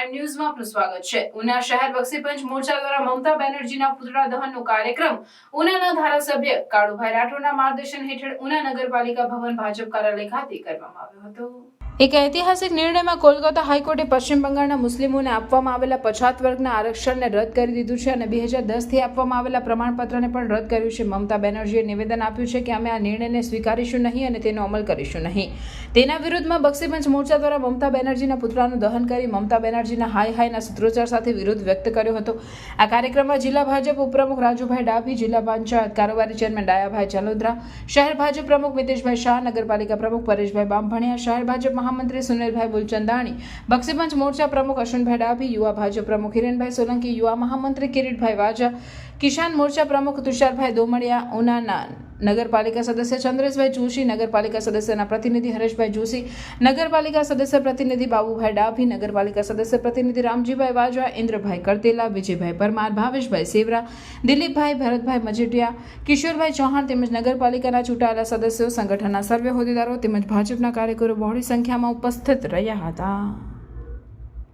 Crime ન્યૂઝમાં આપનું સ્વાગત છે. ઉના શહેર બક્ષી પંચ મોરચા દ્વારા મમતા બેનર્જીના પુતળા દહનનો કાર્યક્રમ ઉનાના ધારાસભ્ય કાળુભાઈ રાઠોડના માર્ગદર્શન હેઠળ ઉના નગરપાલિકા ભવન ભાજપ કાર્યાલય ખાતે કરવામાં આવ્યો હતો. એક ઐતિહાસિક નિર્ણયમાં કોલકાતા હાઈકોર્ટે પશ્ચિમ બંગાળના મુસ્લિમોને આપવામાં આવેલા પછાત વર્ગના આરક્ષણને રદ કરી દીધું છે અને બે હજાર દસથી આપવામાં આવેલા પ્રમાણપત્રને પણ રદ કર્યું છે. મમતા બેનર્જીએ નિવેદન આપ્યું છે કે અમે આ નિર્ણયને સ્વીકારીશું નહીં અને તેનો અમલ કરીશું નહીં. તેના વિરુદ્ધમાં બક્ષીપંચ મોરચા દ્વારા મમતા બેનર્જીના પુતળાનું દહન કરી મમતા બેનર્જીના હાય હાયના સૂત્રોચ્ચાર સાથે વિરોધ વ્યક્ત કર્યો હતો. આ કાર્યક્રમમાં જિલ્લા ભાજપ ઉપપ્રમુખ રાજુભાઈ ડાભી, જિલ્લા પંચાયત કારોબારી ચેરમેન ડાયાભાઈ ચાલોદ્રા, શહેર ભાજપ પ્રમુખ મિતેશભાઈ શાહ, નગરપાલિકા પ્રમુખ પરેશભાઈ બામભણિયા, શહેર ભાજપ મહામંત્રી સુનિલભાઈ બુલચંદાણી, બક્ષીપંચ મોરચા પ્રમુખ અશ્વિનભાઈ ડાભી, યુવા ભાજપ પ્રમુખ હિરેનભાઈ સોલંકી, યુવા મહામંત્રી કિરીટભાઈ વાજા કિસાન મોરચા પ્રમુખ તુષારભાઈ દોમડિયા, ઉનાના નગરપાલિકા સદસ્ય ચંદ્રેશભાઈ જોશી, નગરપાલિકા સદસ્યના પ્રતિનિધિ હરેશભાઈ જોશી, નગરપાલિકા સદસ્ય પ્રતિનિધિ બાબુભાઈ ડાભી, નગરપાલિકા સદસ્ય પ્રતિનિધિ રામજીભાઈ વાજા ઇન્દ્રભાઈ કરતેલા, વિજયભાઈ પરમાર, ભાવેશભાઈ સેવરા, દિલીપભાઈ ભરતભાઈ મજીટિયા, કિશોરભાઈ ચૌહાણ તેમજ નગરપાલિકાના ચૂંટાયેલા સદસ્યો, સંગઠનના સર્વે હોદ્દેદારો તેમજ ભાજપના કાર્યકરો બહોળી સંખ્યામાં ઉપસ્થિત રહ્યા હતા.